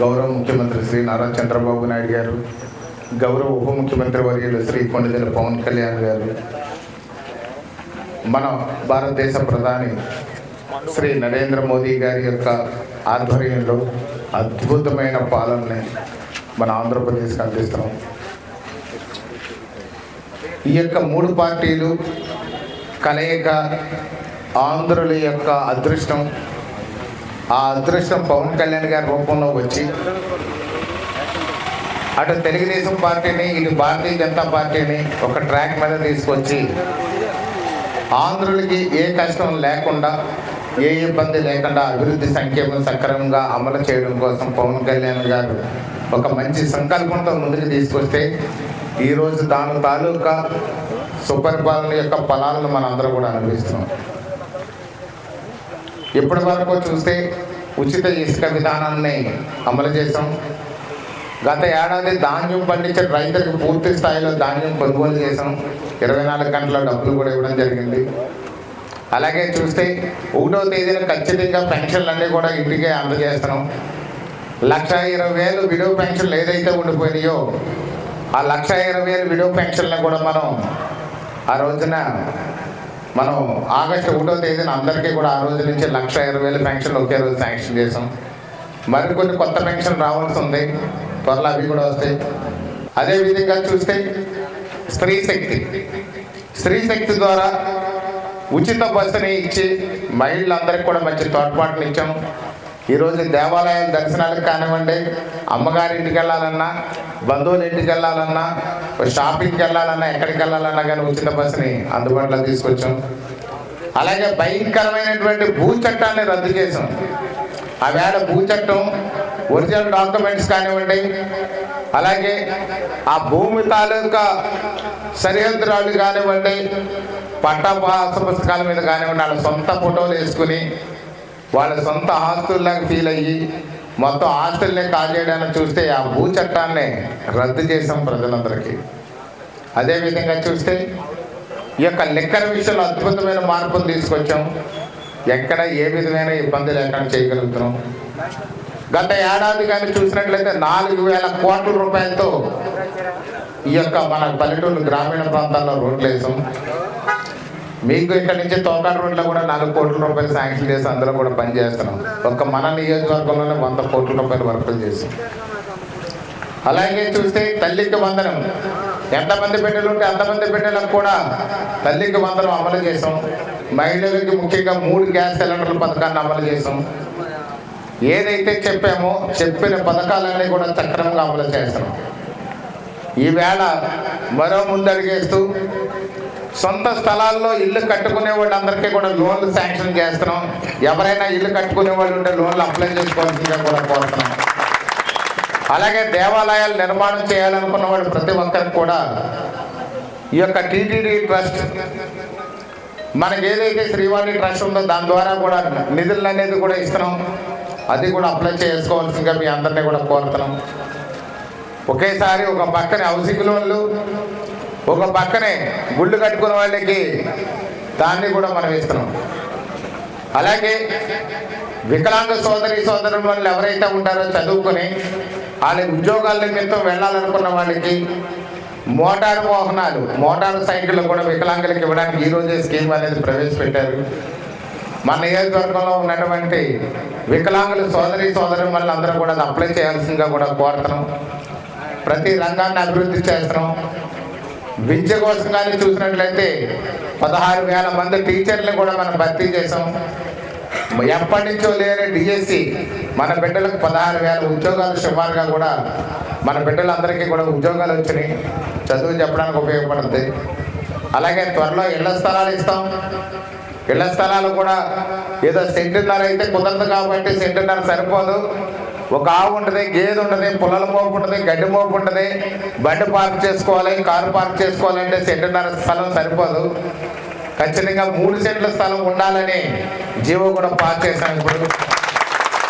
గౌరవ ముఖ్యమంత్రి శ్రీ నారా చంద్రబాబు నాయుడు గారు గౌరవ ఉప ముఖ్యమంత్రి వర్యులు శ్రీ కొండజల పవన్ కళ్యాణ్ గారు మన భారతదేశ ప్రధాని శ్రీ నరేంద్ర మోదీ గారి యొక్క ఆధ్వర్యంలో అద్భుతమైన పాలనని మన ఆంధ్రప్రదేశ్కి అందిస్తున్నాం. ఈ యొక్క మూడు పార్టీలు కలయిక ఆంధ్రుల యొక్క అదృష్టం ఆ అదృష్టం పవన్ కళ్యాణ్ గారి రూపంలో వచ్చి అటు తెలుగుదేశం పార్టీని ఇటు భారతీయ జనతా పార్టీని ఒక ట్రాక్ మీద తీసుకొచ్చి ఆంధ్రులకి ఏ కష్టం లేకుండా ఏ ఇబ్బంది లేకుండా అభివృద్ధి సంక్షేమం సక్రమంగా అమలు చేయడం కోసం పవన్ కళ్యాణ్ గారు ఒక మంచి సంకల్పంతో ముందుకు తీసుకొస్తే ఈరోజు దాని తాలూకా సుపరిపాలన యొక్క ఫలాలను మనందరూ కూడా అనుభవిస్తున్నాం. ఇప్పటి వరకు చూస్తే ఉచిత ఇసుక విధానాన్ని అమలు చేసాం గత ఏడాది ధాన్యం పండించే రైతులకు పూర్తి స్థాయిలో ధాన్యం కొనుగోలు చేసాం ఇరవై నాలుగు గంటల డబ్బులు కూడా ఇవ్వడం జరిగింది. అలాగే చూస్తే ఒకటో తేదీన ఖచ్చితంగా పెన్షన్లు అన్నీ కూడా ఇంటికే అందజేస్తున్నాం. లక్ష ఇరవై వేలు విడో పెన్షన్లు ఏదైతే ఉండిపోయినాయో ఆ లక్ష ఇరవై వేలు విడో పెన్షన్లు కూడా మనం ఆ రోజున మనం ఆగస్టు ఒకటో తేదీన అందరికీ కూడా ఆ రోజు నుంచి లక్ష ఇరవై వేల పెన్షన్లు ఒకే రోజు శాంక్షన్ చేసాం మరికొన్ని కొత్త పెన్షన్ రావాల్సి ఉంది. త్వరలో అవి కూడా వస్తాయి. అదేవిధంగా చూస్తే స్త్రీ శక్తి. స్త్రీ శక్తి ద్వారా ఉచిత బస్సుని ఇచ్చి మహిళలందరికీ కూడా మంచి తోడ్పాటుని ఈరోజు దేవాలయాల దర్శనాలకు కానివ్వండి అమ్మగారి ఇంటికి వెళ్ళాలన్నా బంధువుల ఇంటికి వెళ్ళాలన్నా షాపింగ్కి వెళ్ళాలన్నా ఎక్కడికి వెళ్ళాలన్నా కానీ ఉచిత బస్సుని అందుబాటులో తీసుకొచ్చాం. అలాగే భయంకరమైనటువంటి భూ చట్టాన్ని రద్దు చేసాం ఆ వేళ భూ చట్టం ఒరిజినల్ డాక్యుమెంట్స్ కానివ్వండి అలాగే ఆ భూమి తాలూకా సరిహద్దురాలు కానివ్వండి పట్టా పాస పుస్తకాల మీద కానివ్వండి వాళ్ళ సొంత ఫోటోలు వేసుకుని వాళ్ళ సొంత ఆస్తుల్లాగా ఫీల్ అయ్యి మొత్తం ఆస్తుల్ని కాజేయడానికి చూస్తే ఆ భూ చట్టాన్ని రద్దు చేసాం ప్రజలందరికీ. అదేవిధంగా చూస్తే ఈ యొక్క లిక్కర్ విషయంలో అద్భుతమైన మార్పులు తీసుకొచ్చాం. ఎక్కడ ఏ విధమైన ఇబ్బంది లేకుండా చేయగలుగుతున్నాం. గత ఏడాది కానీ చూసినట్లయితే నాలుగు వేల కోట్ల రూపాయలతో ఈ యొక్క మన పల్లెటూరు గ్రామీణ ప్రాంతాల్లో రోడ్లు వేసాం మీకు ఇక్కడ నుంచి తోకాడు రోడ్లో కూడా నాలుగు కోట్ల రూపాయలు శాంక్షన్ చేసి అందులో కూడా పనిచేస్తున్నాం ఒక్క మన నియోజకవర్గంలోనే వంద కోట్ల రూపాయలు వర్కులు చేసి. అలాగే చూస్తే తల్లికి వందనం. ఎంతమంది బిడ్డలు ఉంటే అంతమంది బిడ్డలకు కూడా తల్లికి వందనం అమలు చేసాం. మహిళలకి ముఖ్యంగా మూడు గ్యాస్ సిలిండర్ల పథకాన్ని అమలు చేసాం. ఏదైతే చెప్పామో చెప్పిన పథకాలన్నీ కూడా చక్రంగా అమలు చేస్తున్నాం. ఈవేళ మరో ముందడిగేస్తూ సొంత స్థలాల్లో ఇల్లు కట్టుకునే వాళ్ళందరికీ కూడా లోన్లు శాంక్షన్ చేస్తున్నాం. ఎవరైనా ఇల్లు కట్టుకునే వాళ్ళు ఉంటే లోన్లు అప్లై చేసుకోవాల్సిందిగా కూడా కోరుతున్నాం. అలాగే దేవాలయాలు నిర్మాణం చేయాలనుకున్న వాళ్ళు ప్రతి ఒక్కరికి కూడా ఈ యొక్క టీటీడీ ట్రస్ట్ మనకి ఏదైతే శ్రీవాణి ట్రస్ట్ ఉందో దాని ద్వారా కూడా నిధులు అనేది కూడా ఇస్తున్నాం. అది కూడా అప్లై చేసుకోవాల్సిందిగా మీ అందరినీ కూడా కోరుతున్నాం. ఒకేసారి ఒక పక్కన హౌసింగ్ లోన్లు ఒక పక్కనే గుళ్ళు కట్టుకున్న వాళ్ళకి దాన్ని కూడా మనం ఇస్తున్నాం. అలాగే వికలాంగ సోదరి సోదరుల వాళ్ళు ఎవరైతే ఉంటారో చదువుకొని వాళ్ళ ఉద్యోగాల నిమిత్తం వెళ్ళాలనుకున్న వాళ్ళకి మోటారు వాహనాలు మోటారు సైకిళ్ళు కూడా వికలాంగులకు ఇవ్వడానికి ఈ రోజే స్కీమ్ అనేది ప్రవేశపెట్టారు. మన నియోజకవర్గంలో ఉన్నటువంటి వికలాంగుల సోదరి సోదరు వల్ల అందరూ కూడా అప్లై చేయాల్సిందిగా కూడా కోరుతున్నాం. ప్రతి రంగాన్ని అభివృద్ధి చేస్తున్నాం. విద్య కోసం కానీ చూసినట్లయితే పదహారు వేల మంది టీచర్లు కూడా మనం భర్తీ చేసాం ఎప్పటి నుంచో లేని డిఎస్సి మన బిడ్డలకు పదహారు వేల ఉద్యోగాలు సుమారుగా కూడా మన బిడ్డలందరికీ కూడా ఉద్యోగాలు వచ్చినాయి. చదువు చెప్పడానికి ఉపయోగపడుతుంది అలాగే త్వరలో ఇళ్ళ స్థలాలు ఇస్తాం. ఇళ్ళ స్థలాలు కూడా ఏదో సెంటున్నర అయితే కుదరదు కాబట్టి సెంటున్నర సరిపోదు. ఒక ఆవు ఉంటుంది గేదె ఉంటుంది పుల్లల మోపు ఉంటుంది గడ్డి మోపు ఉంటుంది. బండి పార్క్ చేసుకోవాలి కారు పార్క్ చేసుకోవాలంటే సెంటున్నర స్థలం సరిపోదు. ఖచ్చితంగా మూడు సెంట్ల స్థలం ఉండాలని జీవో కూడా పాస్ చేశాం ఇప్పుడు.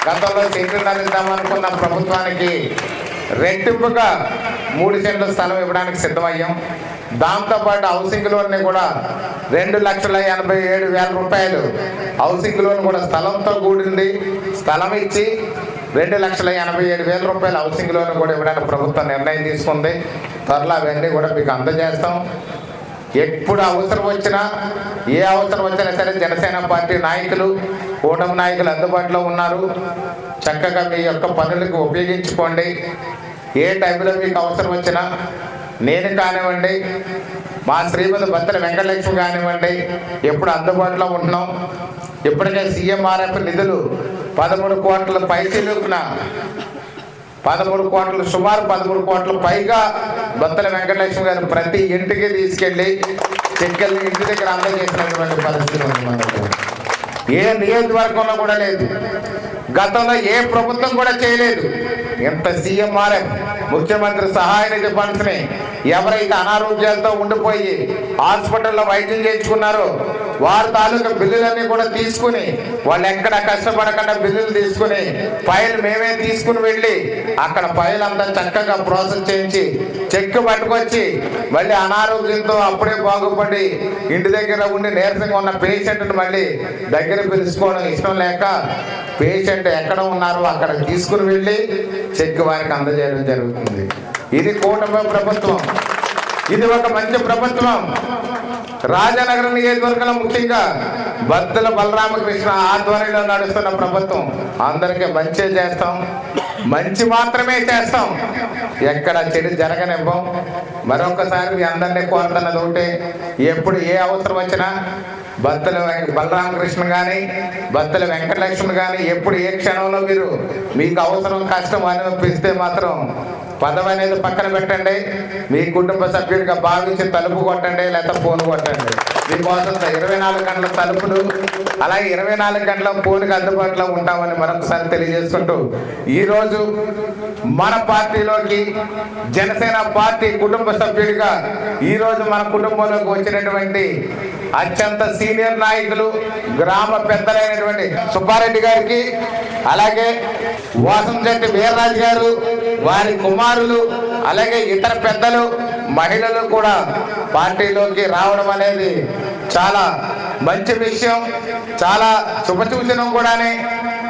గతంలో సెంటున్నర ఇద్దామనుకున్న ప్రభుత్వానికి రెట్టింపుగా మూడు సెంట్ల స్థలం ఇవ్వడానికి సిద్ధమయ్యాం. దాంతోపాటు హౌసింగ్ లోన్ని కూడా రెండు లక్షల ఎనభై ఏడు వేల రూపాయలు హౌసింగ్ లోన్ కూడా స్థలంతో కూడింది. స్థలం ఇచ్చి రెండు లక్షల ఎనభై ఏడు వేల రూపాయల హౌసింగ్ లోన్ కూడా ఇవ్వడానికి ప్రభుత్వం నిర్ణయం తీసుకుంది. త్వరలో అవన్నీ కూడా మీకు అందజేస్తాం. ఎప్పుడు అవసరం వచ్చినా ఏ అవసరం వచ్చినా సరే జనసేన పార్టీ నాయకులు కూటమి నాయకులు అందుబాటులో ఉన్నారు. చక్కగా మీ యొక్క పనులకు ఉపయోగించుకోండి. ఏ టైంలో మీకు అవసరం వచ్చినా నేను కానివ్వండి మా శ్రీమతి భర్తల వెంకటలక్ష్మి కానివ్వండి ఎప్పుడు అందుబాటులో ఉంటున్నాం. ఇప్పటికే సీఎంఆర్ఎఫ్ నిధులు పదమూడు కోట్ల పైసలుకున్న పదమూడు కోట్ల సుమారు పదమూడు కోట్ల పైగా బత్తల వెంకటలక్ష్మి గారు ప్రతి ఇంటికి తీసుకెళ్ళి చెక్కల్ని ఇంటి దగ్గర అందజేసినటువంటి పరిస్థితి ఉంది మనకు ఏ నియోజకవర్గంలో కూడా లేదు. గతంలో ఏ ప్రభుత్వం కూడా చేయలేదు. ఎంత సీఎంఆర్ఎఫ్ ముఖ్యమంత్రి సహాయ నిధి ఫండ్స్ని ఎవరైతే అనారోగ్యాలతో ఉండిపోయి హాస్పిటల్లో వైద్యం చేయించుకున్నారో వారి తాలూకా బిల్లులన్నీ కూడా తీసుకుని వాళ్ళు ఎక్కడ కష్టపడకుండా బిల్లులు తీసుకుని ఫైల్ మేమే తీసుకుని వెళ్ళి అక్కడ ఫైల్ అంతా చక్కగా ప్రాసెస్ చేయించి చెక్ పట్టుకొచ్చి మళ్ళీ అనారోగ్యంతో అప్పుడే బాగుపడి ఇంటి దగ్గర ఉండి నీరసంగా ఉన్న పేషెంట్ని మళ్ళీ దగ్గర పిలుచుకోవడం ఇష్టం లేక పేషెంట్ ఎక్కడ ఉన్నారో అక్కడ తీసుకుని వెళ్ళి చెక్ వారికి అందజేయడం జరుగుతుంది. ఇది కూటమి ప్రభుత్వం. ఇది ఒక మంచి ప్రభుత్వం. రాజనగరం నియోజకవర్గంలో ముఖ్యంగా బద్దల బలరామకృష్ణ ఆధ్వర్యంలో నడుస్తున్న ప్రభుత్వం. అందరికీ మంచి చేస్తాం. మంచి మాత్రమే చేస్తాం. ఎక్కడ చెడు జరగనివ్వం. మరొకసారి మీ అందరినీ కోరుతున్నది ఒకటే ఎప్పుడు ఏ అవసరం వచ్చినా బత్తల వెంక- బలరామకృష్ణ కానీ బత్తల వెంకటలక్ష్మి కానీ ఎప్పుడు ఏ క్షణంలో మీరు మీకు అవసరం కష్టం అనిపిస్తే మాత్రం పదవి అనేది పక్కన పెట్టండి. మీ కుటుంబ సభ్యుడిగా భావించి తలుపు కొట్టండి లేకపోతే ఫోన్ కొట్టండి. దీనికోసం ఇరవై నాలుగు గంటల తలుపులు అలాగే ఇరవై నాలుగు గంటల ఫోన్కి అందుబాటులో ఉంటామని మరొకసారి తెలియజేసుకుంటూ ఈరోజు మన పార్టీలోకి జనసేన పార్టీ కుటుంబ సభ్యుడిగా ఈరోజు మన కుటుంబంలోకి వచ్చినటువంటి అత్యంత సీనియర్ నాయకులు గ్రామ పెద్దలైనటువంటి సుబ్బారెడ్డి గారికి అలాగే వాసంశెట్టి వీర్రాజు గారు వారి కుమారులు అలాగే ఇతర పెద్దలు మహిళలు కూడా పార్టీలోకి రావడం అనేది చాలా మంచి విషయం చాలా శుభసూచనం కూడానే.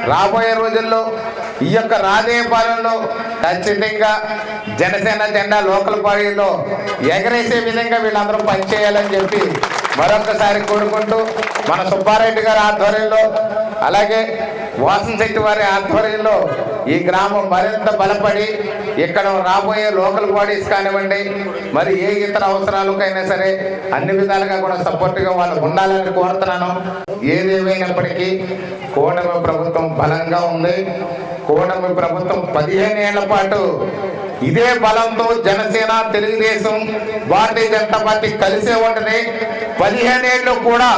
రాబోయే రోజుల్లో ఈ యొక్క రాజేయపాలెంలో ఖచ్చితంగా జనసేన జెండా లోకల్ బాడీలో ఎగరేసే విధంగా వీళ్ళందరూ పనిచేయాలని చెప్పి మరొకసారి కోరుకుంటూ మన సుబ్బారెడ్డి గారి ఆధ్వర్యంలో అలాగే వాసన శెట్టి వారి ఆధ్వర్యంలో ఈ గ్రామం మరింత బలపడి ఇక్కడ రాబోయే లోకల్ బాడీస్ కానివ్వండి మరి ఏ ఇతర అవసరాలకైనా సరే అన్ని విధాలుగా కూడా సపోర్ట్గా వాళ్ళు ఉండాలని కోరుతున్నాను. ఏదేమైనప్పటికీ కూటమి ప్రభుత్వం బలంగా ఉంది. కూటమి ప్రభుత్వం పదిహేను ఏళ్ళ పాటు ఇదే బలంతో జనసేన తెలుగుదేశం భారతీయ జనతా పార్టీ కలిసే ఉంటుంది. పదిహేనేళ్ళు కూడా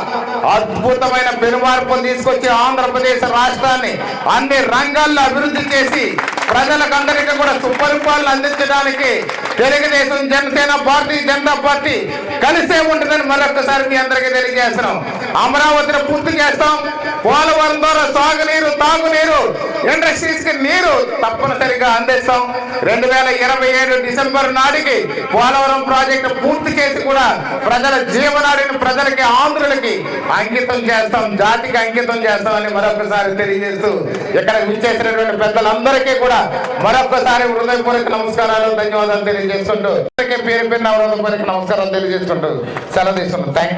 అద్భుతమైన పెనుమార్పులు తీసుకొచ్చి ఆంధ్రప్రదేశ్ రాష్ట్రాన్ని అన్ని రంగాల్లో అభివృద్ధి చేసి ప్రజలకందరికీ కూడా సుపరిపాలన అందించడానికి తెలుగుదేశం జనసేన భారతీయ జనతా పార్టీ కలిసే ఉంటుందని మరొకసారి మీ అందరికీ తెలియజేస్తున్నాం. అమరావతిని పూర్తి చేస్తాం. పోలవరం ద్వారా సాగునీరు తాగునీరు ఇండస్ట్రీస్కి నీరు తప్పనిసరిగా అందిస్తాం. రెండు వేల ఇరవై ఏడు డిసెంబర్ నాటికి పోలవరం ప్రాజెక్టు పూర్తి చేసి కూడా ప్రజల జీవనాడిని ప్రజలకి ఆంధ్రులకి అంకితం చేస్తాం. జాతికి అంకితం చేస్తామని మరొకసారి తెలియజేస్తూ ఇక్కడ విచ్చేసినటువంటి పెద్దలందరికీ కూడా మరొకసారి హృదయపూర్వక నమస్కారాలు ధన్యవాదాలు తెలియజేస్తుంటూ. పేరు పేరు హృదయపూర్వక నమస్కారాలు తెలియజేస్తుంటూ సెలవు తీసుకుంటాం థ్యాంక్